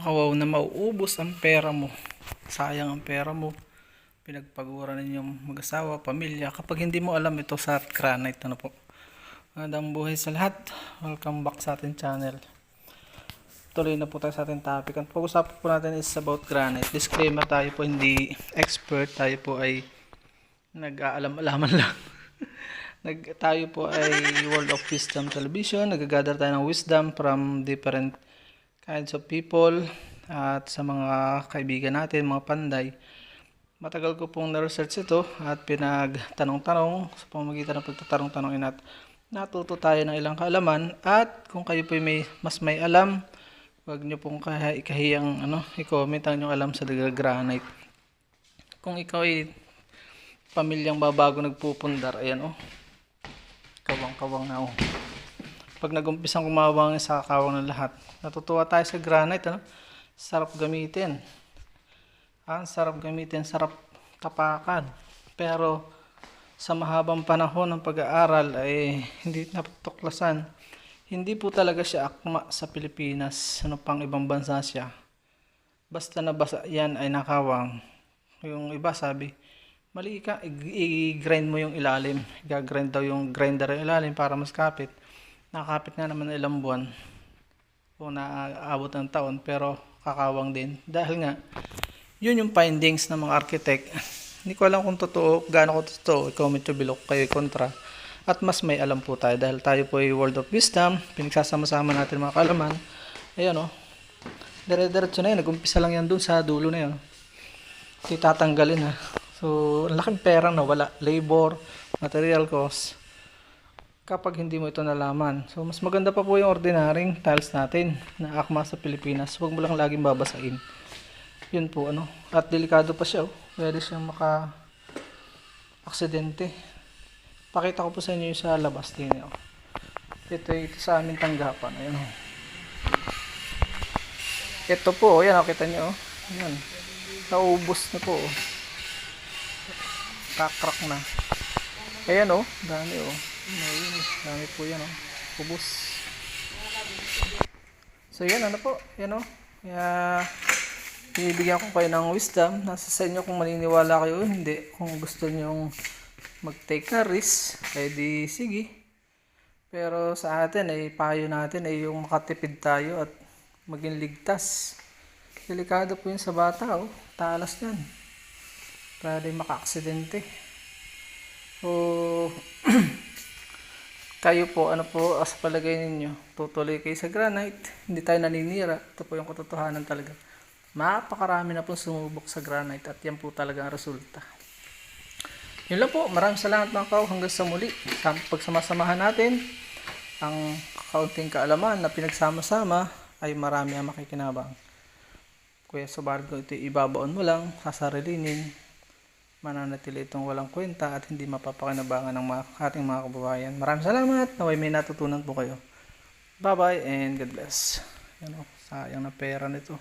kawaw na mauubos ang pera mo. Sayang ang pera mo. Pinagpagura ninyong mag-asawa, pamilya. Kapag hindi mo alam ito sa granite, ano po. Magandang buhay sa lahat. Welcome back sa ating channel. Tuloy na po tayo sa ating topic. Ang pag-usapan po natin is about granite. Disclaimer tayo po hindi expert. Tayo po ay nag-aalam-alaman lang. Nag, tayo po ay World of Wisdom Television. Nag-gather tayo ng wisdom from different kinds of people at sa mga kaibigan natin, mga panday. Matagal ko pong na-research ito at pinagtanong-tanong sa pamamagitan ng pagtatanong-tanong at natuto tayo ng ilang kaalaman at kung kayo po may mas may alam, wag niyo pong kah- ikahiyang ano, i-comment ang inyong alam sa Granite. Kung ikaw ay pamilyang babago nagpupundar, ayan oh. Kawang-kawang na oh. Pag nagumpisang kumawang sa kawang ng lahat, natutuwa tayo sa granite, ano? Sarap gamitin. Ah, sarap gamitin, sarap tapakan. Pero sa mahabang panahon ng pag-aaral ay hindi natuklasan. Hindi po talaga siya akma sa Pilipinas, ano pang ibang bansa siya. Basta na basa yan ay nakawang. Yung iba sabi, mali ka, i-grind mo yung ilalim. Gagrind daw yung grinder yung ilalim para mas kapit. Nakakapit nga naman ng ilang buwan o naaabot ng taon pero kakawang din. Dahil nga, yun yung findings ng mga architect. Hindi ko alam kung totoo, gaano ko totoo. I-comment nyo below kayo kontra. At mas may alam po tayo dahil tayo po ay World of Wisdom. Pinagsasama-sama natin mga kalaman. Ayan o. Dire-diretso na yan. Nag-umpisa lang yan dun sa dulo na yan. Ito tatanggalin ha. So, ang laking pera na wala. Labor, material cost. Kapag hindi mo ito nalaman. So, mas maganda pa po yung ordinaryong tiles natin na akma sa Pilipinas. Huwag mo lang laging babasain. Yun po, ano. At delikado pa siya, oh. Pwede siyang maka aksidente. Pakita ko po sa inyo sa labas din, oh. Ito, ito sa aming tanggapan. Ayun, oh. Ito po, oh. Yan, oh. Kita nyo, oh. Yan. Naubos na po, oh. Kakrak na. Ayan, oh. Dami, oh. Ayun, oh. Dami po yan, oh. Ubus. So, yan, ano po. Yan, oh. Kaya, Binibigyan ko kayo ng wisdom. Nasa sa inyo kung maniniwala kayo hindi. Kung gusto nyo mag-take na risk, eh sige. Pero sa atin ay payo natin ay yung makatipid tayo at maging ligtas. Delikado po yun sa bata, oh. Talas yan. Pwede maka-aksidente. So, kayo po, ano po, as palagay ninyo, tutuloy kayo sa granite, hindi tayo naninira. Ito po yung katotohanan talaga. Napakarami na po sumubok sa granite at yan po talaga ang resulta. Yun lang po, maraming salamat mga kao hanggang sa muli. Sa pagsamasamahan natin, ang kaunting kaalaman na pinagsama-sama ay marami ang makikinabang. Kuya Subargo, ito ibabaon mo lang, sasarilinin, mananatili itong walang kwenta at hindi mapapakinabangan ng mga, ating mga kababayan. Maraming salamat. Naway may natutunan po kayo. Bye-bye and God bless. Yan o, sayang na pera nito.